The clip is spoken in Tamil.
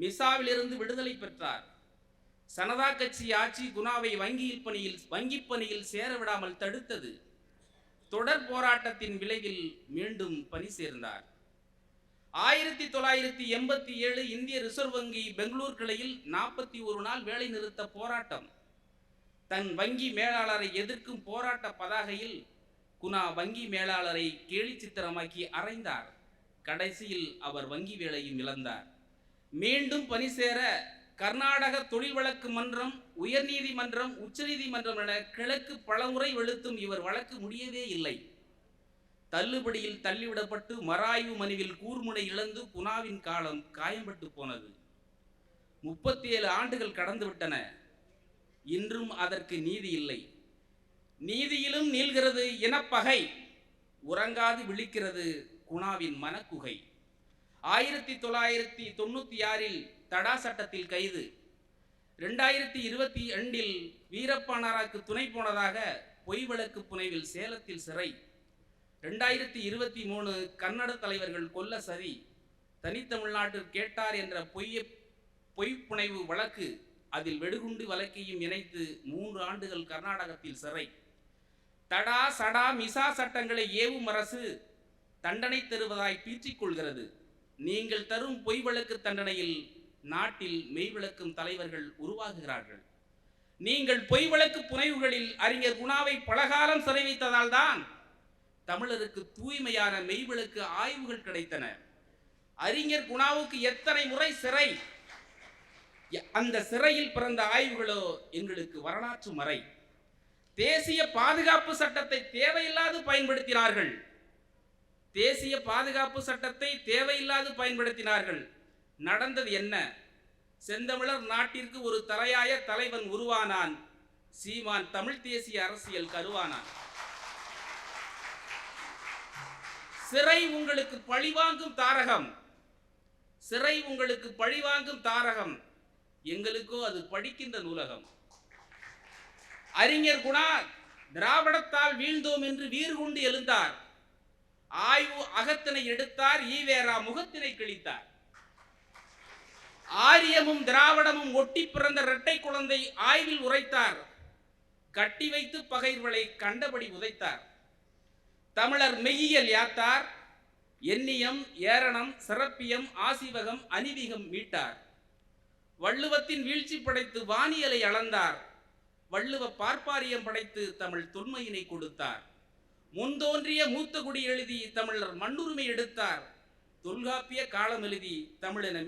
மிசாவிலிருந்து விடுதலை பெற்றார். சனதா கட்சி ஆட்சி குணாவை வங்கியில் பணியில் வங்கி பணியில் சேர விடாமல் தடுத்தது. தொடர் போராட்டத்தின் விளைவில் மீண்டும் பணி சேர்ந்தார். ஆயிரத்தி தொள்ளாயிரத்தி எண்பத்தி ஏழு இந்திய ரிசர்வ் வங்கி பெங்களூர் கிளையில் நாற்பத்தி ஒரு நாள் வேலை நிறுத்த போராட்டம். தன் வங்கி மேலாளரை எதிர்க்கும் போராட்ட பதாகையில் குணா வங்கி மேலாளரை கேலி சித்திரமாக்கி அறைந்தார் கடைசியில் அவர் வங்கி வேலையும் இழந்தார். மீண்டும் பணி சேர கர்நாடக தொழில் வழக்கு மன்றம் உயர்நீதிமன்றம் உச்சநீதிமன்றம் என கிழக்கு பலமுறை வெளுத்தும் இவர் வழக்கு முடியவே இல்லை. தள்ளுபடியில் தள்ளிவிடப்பட்டு மராய்வு மனுவில் கூர்முனை இழந்து குணாவின் காலம் காயம்பட்டு போனது. முப்பத்தி ஏழு ஆண்டுகள் கடந்துவிட்டன. இன்றும் அதற்கு நீதி இல்லை. நீதியிலும் நீள்கிறது இனப்பகை. உறங்காது விழிக்கிறது குணாவின் மனக்குகை. ஆயிரத்தி தொள்ளாயிரத்தி தொண்ணூத்தி ஆறில் தடா சட்டத்தில் கைது. ரெண்டாயிரத்தி இருபத்தி ரெண்டில் வீரப்பானாராக்கு துணை போனதாக பொய் வழக்கு புனைவில் சேலத்தில் சிறை. ரெண்டாயிரத்தி இருபத்தி மூணு கன்னட தலைவர்கள் கொல்ல சதி. தனித்தமிழ்நாட்டில் கேட்டார் என்ற பொய்ய பொய் புனைவு வழக்கு அதில் வெடுகுண்டு வழக்கையும் இணைத்து மூன்று ஆண்டுகள் கர்நாடகத்தில் சிறை. தடா சடா மிசா சட்டங்களை ஏவும் அரசு தண்டனை தருவதாய் பீற்றிக் கொள்கிறது. நீங்கள் தரும் பொய் விளக்கு தண்டனையில் நாட்டில் மெய் விளக்கும் தலைவர்கள் உருவாகுகிறார்கள் நீங்கள் பொய் விளக்கு புனைவுகளில் அறிஞர் குணாவை பலகாலம் சிறை வைத்ததால் தான் தமிழருக்கு தூய்மையான மெய்விளக்கு ஆய்வுகள் கிடைத்தன. அறிஞர் குணாவுக்கு எத்தனை முறை சிறை? அந்த சிறையில் பிறந்த ஆய்வுகளோ எங்களுக்கு வரலாற்று மறை. தேசிய பாதுகாப்பு சட்டத்தை தேவையில்லாது பயன்படுத்தினார்கள். தேசிய பாதுகாப்பு சட்டத்தை தேவையில்லாது பயன்படுத்தினார்கள். நடந்தது என்ன? செந்தமிழர் நாட்டிற்கு ஒரு தலையாய தலைவன் உருவானான். சீமான் தமிழ் தேசிய அரசியல் கருவானான். சிறை உங்களுக்கு பழிவாங்கும் தாரகம். சிறை உங்களுக்கு பழிவாங்கும் தாரகம். எங்களுக்கோ அது படிக்கின்ற நூலகம். அறிஞர் குணா திராவிடத்தால் வீழ்ந்தோம் என்று வீர்கொண்டு எழுந்தார். ஆய்வு அகத்தினை எடுத்தார் ஈவேரா முகத்தினை கிழித்தார். ஆரியமும் திராவிடமும் ஒட்டி பிறந்த இரட்டை குழந்தை ஆய்வில் உரைத்தார். கட்டி வைத்து பகைர்வளை கண்டபடி உதைத்தார். தமிழர் மெய்யியல் யாத்தார். எண்ணியம் ஏரணம் சிறப்பியம் ஆசிவகம் அநீதிகம் மீட்டார். வள்ளுவத்தின் வீழ்ச்சி படைத்து வானியலை அளந்தார். வள்ளுவ பார்ப்பாரியம் படைத்து தமிழ் தொன்மையினை கொடுத்தார். முன்தோன்றிய மூத்த குடி எழுதி தமிழர் மண்ணுரிமை எடுத்தார். தொல்காப்பிய காலம் எழுதி தமிழென